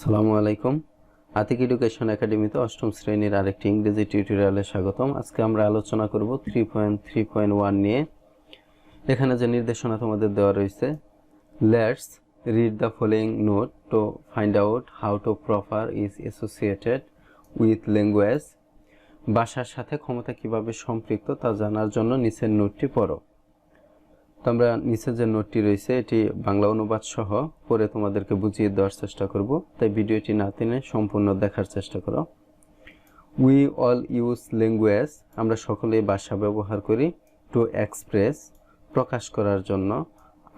সালামু আলাইকুম। আতিক এডুকেশন একাডেমিতে অষ্টম শ্রেণির আরেকটি ইংরেজি টিউটোরিয়ালে স্বাগতম। আজকে আমরা আলোচনা করব three point three point one নিয়ে। এখানে যে নির্দেশনা তোমাদের দেওয়া রয়েছে let's read the following note to find out how to proper is associated with language ভাষার সাথে ক্ষমতা কীভাবে সম্পৃক্ত তা জানার জন্য নিচের নোটটি পড়ো। তো আমরা নিচে যে নোটটি রয়েছে, এটি বাংলা অনুবাদ সহ পরে তোমাদেরকে বুঝিয়ে দেওয়ার চেষ্টা করব। তাই ভিডিওটি না টেনে সম্পূর্ণ দেখার চেষ্টা করো। উই অল ইউজ ল্যাঙ্গুয়েজ আমরা সকলেই ভাষা ব্যবহার করি টু এক্সপ্রেস প্রকাশ করার জন্য।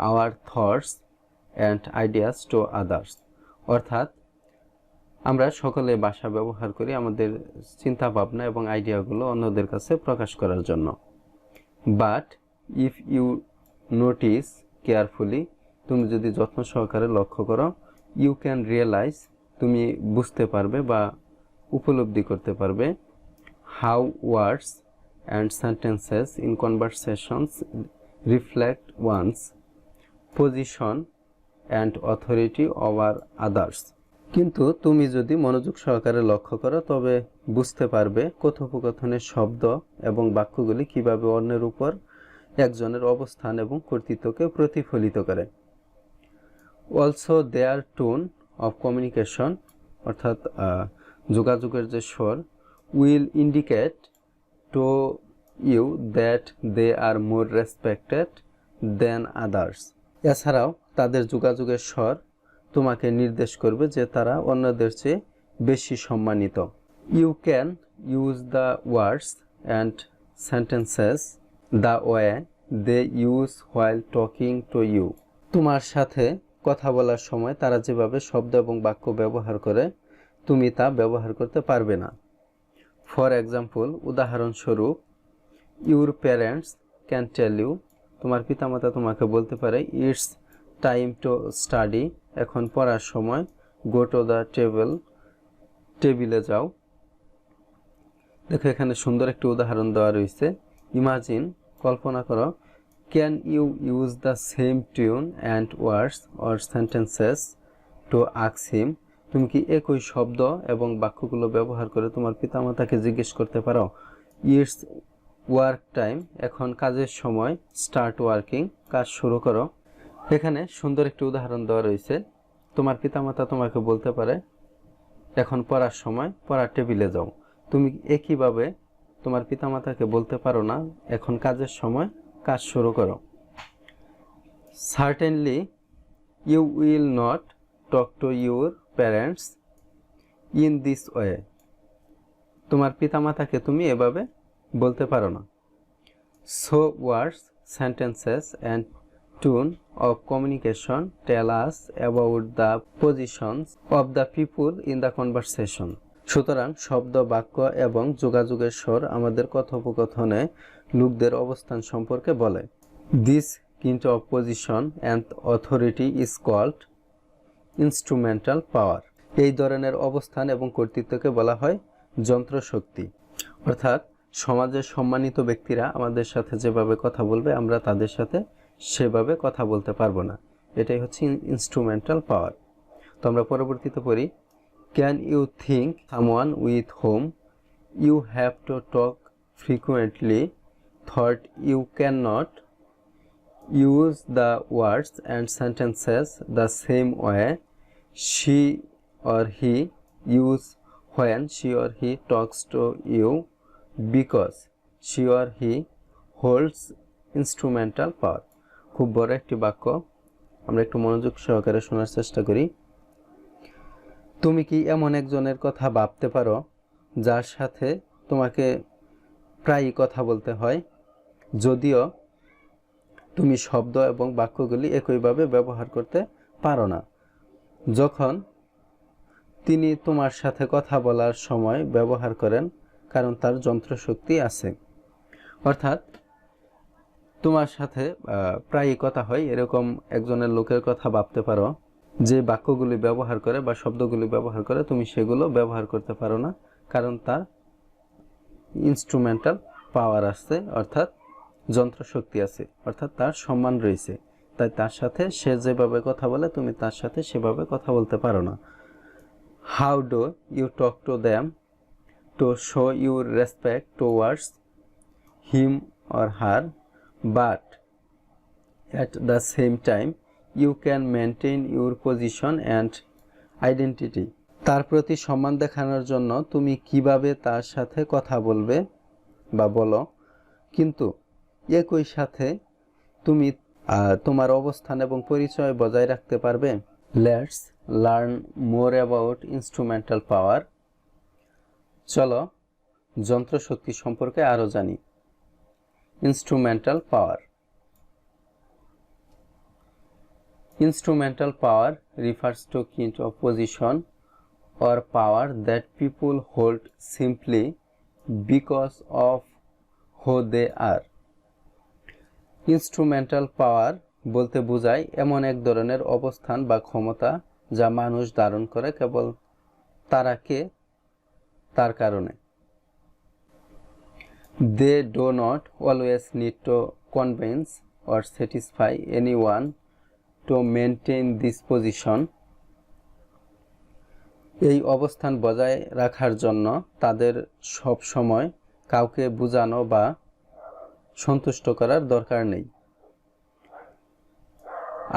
Our thoughts and ideas to others অর্থাৎ, আমরা সকলে ভাষা ব্যবহার করি আমাদের চিন্তা ভাবনা এবং আইডিয়াগুলো অন্যদের কাছে প্রকাশ করার জন্য। But if you notice carefully তুমি যদি যত্ন সহকারে লক্ষ্য করো ইউ ক্যান রিয়েলাইজ তুমি বুঝতে পারবে বা উপলব্ধি করতে পারবে how words and sentences in conversations reflect one's position and authority over others কিন্তু তুমি যদি মনোযোগ সহকারে লক্ষ্য করো, তবে বুঝতে পারবে কথোপকথনের শব্দ এবং বাক্যগুলি কীভাবে অন্যের উপর একজনের অবস্থান এবং কর্তৃত্বকে প্রতিফলিত করে also their tone of communication অর্থাৎ যোগাযোগের যে স্বর will indicate to you that they are more respected than others এছাড়াও, তাদের যোগাযোগের স্বর তোমাকে নির্দেশ করবে যে তারা অন্যদের চেয়ে বেশি সম্মানিত। You can use the words and sentences the way, they use while talking to you. তোমার সাথে কথা বলার সময় তারা যেভাবে শব্দ এবং বাক্য ব্যবহার করে, তুমি তা ব্যবহার করতে পারবে না। ফর এক্সাম্পল উদাহরণস্বরূপ your parents can tell you তোমার পিতামাতা তোমাকে বলতে পারে ইটস টাইম টু স্টাডি এখন পড়ার সময় গো টু দ্য টেবিল টেবিলে যাও। দেখো এখানে সুন্দর একটি উদাহরণ দেওয়া রয়েছে। ইমাজিন কল্পনা করো can you use the same tune and words or sentences to আক্স him তুমি কি একই শব্দ এবং বাক্যগুলো ব্যবহার করে তোমার পিতামাতাকে জিজ্ঞেস করতে পারো? ইটস ওয়ার্ক টাইম এখন কাজের সময়। স্টার্ট ওয়ার্কিং কাজ শুরু করো। এখানে সুন্দর একটি উদাহরণ দেওয়া রয়েছে। তোমার পিতামাতা তোমাকে বলতে পারে, এখন পড়ার সময়, পড়ার টেবিলে যাও। তুমি একইভাবে তোমার পিতামাতাকে বলতে পারো না, এখন কাজের সময় কাজ শুরু করো। Certainly you will not talk to your parents in this way তোমার পিতামাতাকে তুমি এভাবে বলতে পারো না। So words sentences and tone of communication us about the positions of the people in the conversation সুতরাং শব্দ, বাক্য এবং যোগাযোগের স্বর আমাদের কথোপকথনে লোকদের অবস্থান সম্পর্কে বলে। দিস কিন্তু of position and authority is called instrumental power এই ধরনের অবস্থান এবং কর্তৃত্বকে বলা হয় যন্ত্রশক্তি। অর্থাৎ সমাজের সম্মানিত ব্যক্তিরা আমাদের সাথে যেভাবে কথা বলবে, আমরা তাদের সাথে সেভাবে কথা বলতে পারব না। এটাই হচ্ছে ইনস্ট্রুমেন্টাল পাওয়ার তো আমরা পরবর্তীতে পড়ি can you think someone with whom you have to talk frequently thought you can not use the words and sentences the same way she or he use when she or he talks to you because she or he holds instrumental power খুব বড় একটি বাক্য। আমরা একটু মনোযোগ সহকারে শোনার চেষ্টা করি। তুমি কি এমন একজনের কথা ভাবতে পারো, যার সাথে তোমাকে প্রায়ই কথা বলতে হয়? যদিও তুমি শব্দ এবং বাক্যগুলি একইভাবে ব্যবহার করতে পারো না। যখন তিনি তোমার সাথে কথা বলার সময় ব্যবহার করেন, কারণ তার যন্ত্রশক্তি আছে। অর্থাৎ তোমার সাথে প্রায়ই কথা হয়, এরকম একজনের লোকের কথা ভাবতে পারো। যে বাক্যগুলি ব্যবহার করে বা শব্দগুলি ব্যবহার করে তুমি সেগুলো ব্যবহার করতে পারো না, কারণ তার ইনস্ট্রুমেন্টাল পাওয়ার আছে, অর্থাৎ যন্ত্রশক্তি আছে, অর্থাৎ তার সম্মান রয়েছে। তাই তার সাথে সে যেভাবে কথা বলে, তুমি তার সাথে সেভাবে কথা বলতে পারো না। How do you talk to them to show your respect to towards him or her but at the same time you can maintain your position and identity. তার প্রতি সম্মান দেখানোর জন্য তুমি কীভাবে তার সাথে কথা বলবে বা বলো। কিন্তু একই সাথে তুমি তোমার অবস্থান এবং পরিচয় বজায় রাখতে পারবে। Let's learn more about instrumental power চলো, যন্ত্রশক্তি সম্পর্কে আরও জানি। Instrumental power Instrumental power refers to kind of position or power that people hold simply because of who they are. Instrumental power বলতে বোঝায় এমন এক ধরনের অবস্থান বা ক্ষমতা যা মানুষ ধারণ করে কেবল তারা কে তার কারণে they do not always need to convince or satisfy anyone to maintain this position. এই অবস্থান বজায় রাখার জন্য তাদের সব সময় কাউকে বোঝানো বা সন্তুষ্ট করার দরকার নেই।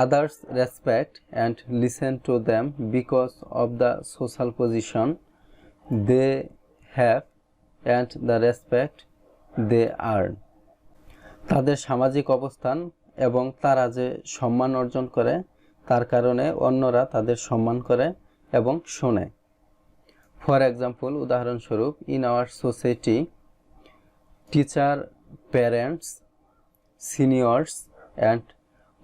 Others respect and listen to them because of the social position they have and the respect they earn তাদের সামাজিক অবস্থান এবং তারা যে সম্মান অর্জন করে, তার কারণে অন্যরা তাদের সম্মান করে এবং শোনে। ফর এক্সাম্পল উদাহরণস্বরূপ in our society teacher parents seniors and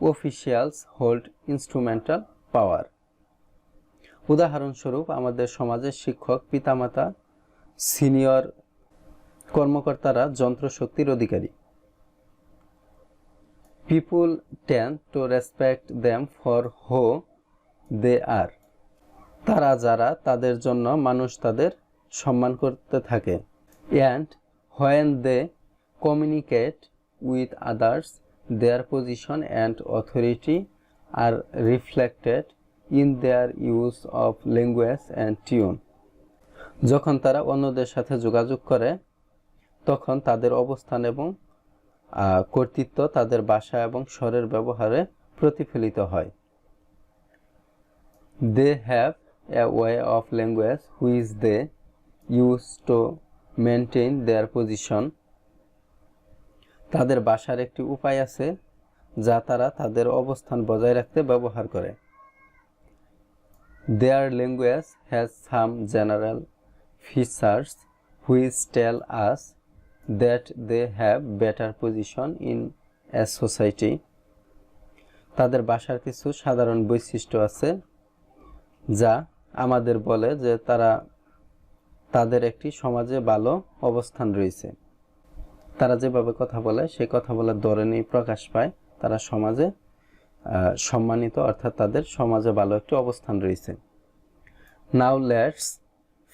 officials hold instrumental power উদাহরণস্বরূপ, আমাদের সমাজের শিক্ষক, পিতামাতা সিনিয়র কর্মকর্তারা যন্ত্রশক্তির অধিকারী। People tend to respect them for who they are তারা যারা তাদের জন্য মানুষ তাদের সম্মান করতে থাকে and when they communicate with others their position and authority are reflected in their use of language and tune যখন তারা অন্যদের সাথে যোগাযোগ করে তখন তাদের অবস্থান এবং কর্তৃত্ব তাদের ভাষা এবং স্বরের ব্যবহারে প্রতিফলিত হয়। They have a way of language which they use to maintain their position তাদের ভাষার একটি উপায় আছে যা তারা তাদের অবস্থান বজায় রাখতে ব্যবহার করে। Their language has some general features which tell us that they have better position in a society. তাদের ভাষার কিছু সাধারণ বৈশিষ্ট্য আছে, যা আমাদের বলে যে তারা তাদের একটি সমাজে ভালো অবস্থান রয়েছে। তারা যেভাবে কথা বলে, সেই কথা বলার ধরনেই প্রকাশ পায়। তারা সমাজে সম্মানিত, অর্থাৎ তাদের সমাজে ভালো একটি অবস্থান রয়েছে। Now let's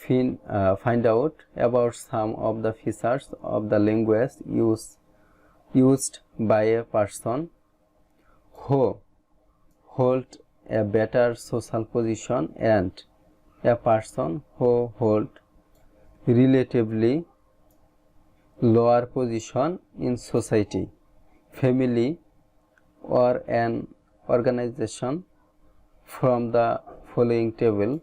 fin, uh, find out about some of the features of the language use, used by a person who hold a better social position and a person who hold relatively lower position in society, family or an organization from the following table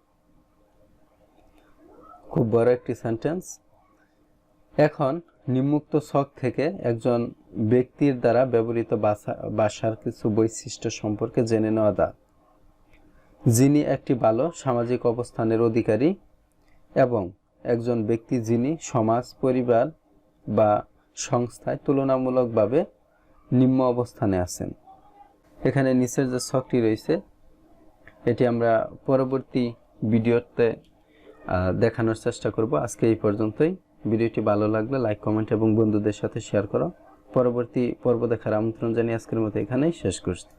খুব বড় একটি sentence এখন নিম্মুক্ত শখ থেকে একজন ব্যক্তির দ্বারা ব্যবহৃত ভাষা- ভাষার কিছু বৈশিষ্ট্য সম্পর্কে জেনে নেওয়া দা যিনি একটি ভালো সামাজিক অবস্থানের অধিকারী এবং একজন ব্যক্তি যিনি সমাজ, পরিবার বা সংস্থায় তুলনামূলকভাবে নিম্ন অবস্থানে আছেন। এখানে নিচের যে শখটি রয়েছে, এটি আমরা পরবর্তী ভিডিওতে দেখানোর চেষ্টা করব। আজকে এই পর্যন্তই। ভিডিওটি ভালো লাগলে লাইক কমেন্ট এবং বন্ধুদের সাথে শেয়ার করো। পরবর্তী পর্ব দেখার আমন্ত্রণ জানিয়ে আজকের মতো এখানেই শেষ করছি।